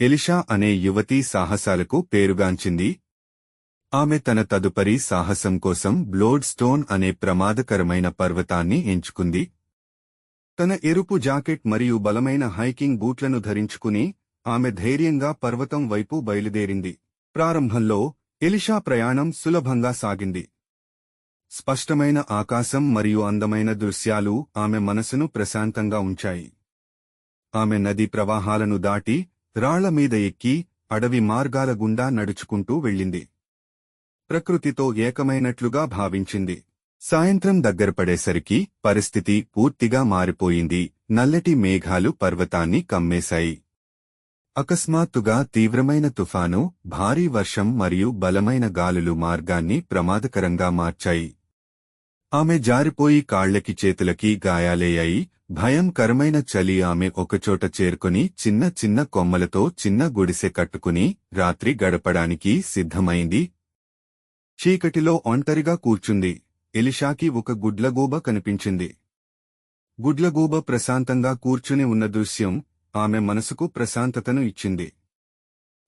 Elisha అనే యువతి సాహసాలకు పేరుగాంచింది. ఆమె తన తదుపరి సాహసం కోసం బ్లోడ్ స్టోన్ అనే ప్రమాదకరమైన పర్వతాన్ని ఎంచుకుంది. తన ఎరుపు జాకెట్ మరియు బలమైన హైకింగ్ బూట్లను ధరించుకుని ఆమె ధైర్యంగా పర్వతం వైపు బయలుదేరింది. ప్రారంభంలో ఎలిషా ప్రయాణం సులభంగా సాగింది. స్పష్టమైన ఆకాశం మరియు అందమైన దృశ్యాలు ఆమె మనసును ప్రశాంతంగా ఉంచాయి. ఆమె నది ప్రవాహాలను దాటి రాళ్ళ మీద ఎక్కి అడవి మార్గాల గుండా నడుచుకుంటూ వెళ్ళింది. ప్రకృతితో ఏకమైనట్లుగా భావించింది. సాయంత్రం దగ్గరపడేసరికి పరిస్థితి పూర్తిగా మారిపోయింది. నల్లటి మేఘాలు పర్వతాన్ని కమ్మేశాయి. అకస్మాత్తుగా తీవ్రమైన తుఫాను భారీ వర్షం మరియు బలమైన గాలులు మార్గాన్ని ప్రమాదకరంగా మార్చాయి. ఆమె జారిపోయి కాళ్ళకి చేతులకి గాయాలేయాయి భయంకరమైన చలి ఆమె ఒకచోట చేరుకుని చిన్న చిన్న కొమ్మలతో చిన్న గుడిసె కట్టుకుని రాత్రి గడపడానికి సిద్ధమైంది. చీకటిలో ఒంటరిగా కూర్చుంది. ఎలిషాకి ఒక గుడ్లగూబ కనిపించింది. గుడ్లగూబ ప్రశాంతంగా కూర్చుని ఉన్న దృశ్యం ఆమె మనసుకు ప్రశాంతతను ఇచ్చింది.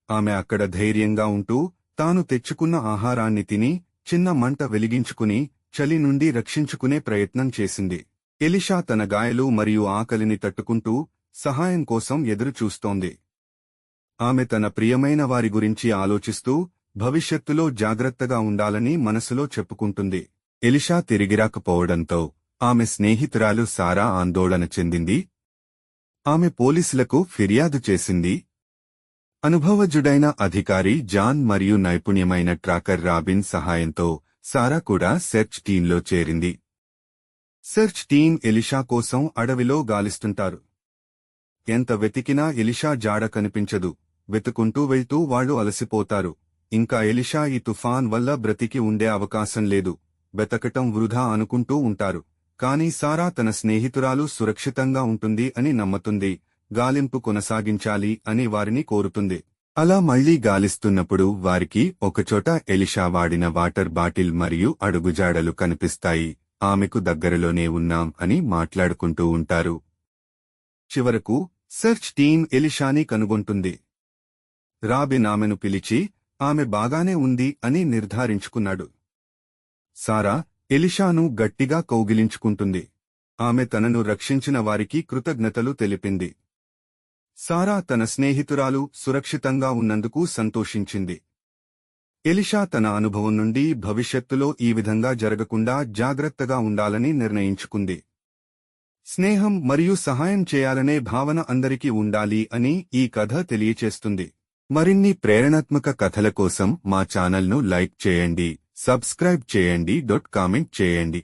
ఆమె అక్కడ ధైర్యంగా ఉంటూ తాను తెచ్చుకున్న ఆహారాన్ని తిని చిన్న మంట వెలిగించుకుని చలి నుండి రక్షించుకునే ప్రయత్నం చేసింది. ఎలిషా తన గాయలు మరియు ఆకలిని తట్టుకుంటూ సహాయం కోసం ఎదురుచూస్తోంది. ఆమె తన ప్రియమైన వారి గురించి ఆలోచిస్తూ భవిష్యత్తులో జాగ్రత్తగా ఉండాలని మనసులో చెప్పుకుంటుంది. ఎలిషా తిరిగిరాకపోవడంతో ఆమె స్నేహితురాలు సారా ఆందోళన చెందింది. ఆమె పోలీసులకు ఫిర్యాదు చేసింది. అనుభవజుడైన అధికారి జాన్ మరియు నైపుణ్యమైన ట్రాకర్ రాబిన్ సహాయంతో సారా కూడా సెర్చ్ టీంలో చేరింది. సెర్చ్ టీం ఎలిషా కోసం అడవిలో గాలిస్తుంటారు. ఎంత వెతికినా ఎలిషా జాడ కనిపించదు. వెతుకుంటూ వెళ్తూ వాళ్ళు అలసిపోతారు. ఇంకా ఎలిషా ఈ తుఫాన్ వల్ల బ్రతికి ఉండే అవకాశం లేదు. వెతకటం వృధా అనుకుంటూ ఉంటారు. కాని సారా తన స్నేహితురాలు సురక్షితంగా ఉంటుంది అని నమ్ముతుంది. గాలింపు కొనసాగించాలి అని వారిని కోరుతుంది. అలా మళ్ళీ గాలిస్తున్నప్పుడు వారికి ఒకచోట ఎలిషా వాడిన వాటర్ బాటిల్ మరియు అడుగుజాడలు కనిపిస్తాయి. ఆమెకు దగ్గరలోనే ఉన్నాం అని మాట్లాడుకుంటూ ఉంటారు. చివరకు సెర్చ్ టీం ఎలిషాని కనుగొంటుంది. రాబిన్ ఆమెను పిలిచి ఆమె బాగానే ఉంది అని నిర్ధారించుకున్నాడు. సారా ఎలిషాను గట్టిగా కౌగిలించుకుంటుంది. ఆమె తనను రక్షించిన వారికి కృతజ్ఞతలు తెలిపింది. సారా తన స్నేహితురాలు సురక్షితంగా ఉన్నందుకు సంతోషించింది. ఎలిషా తన అనుభవం నుండి భవిష్యత్తులో ఈ విధంగా జరగకుండా జాగ్రత్తగా ఉండాలని నిర్ణయించుకుంది. స్నేహం మరియు సహాయం చేయాలనే భావన అందరికీ ఉండాలి అని ఈ కథ తెలియచేస్తుంది. మరిన్ని ప్రేరణాత్మక కథల కోసం మా ఛానల్ను లైక్ చేయండి సబ్స్క్రైబ్ చేయండి డొట్ కామెంట్ చేయండి.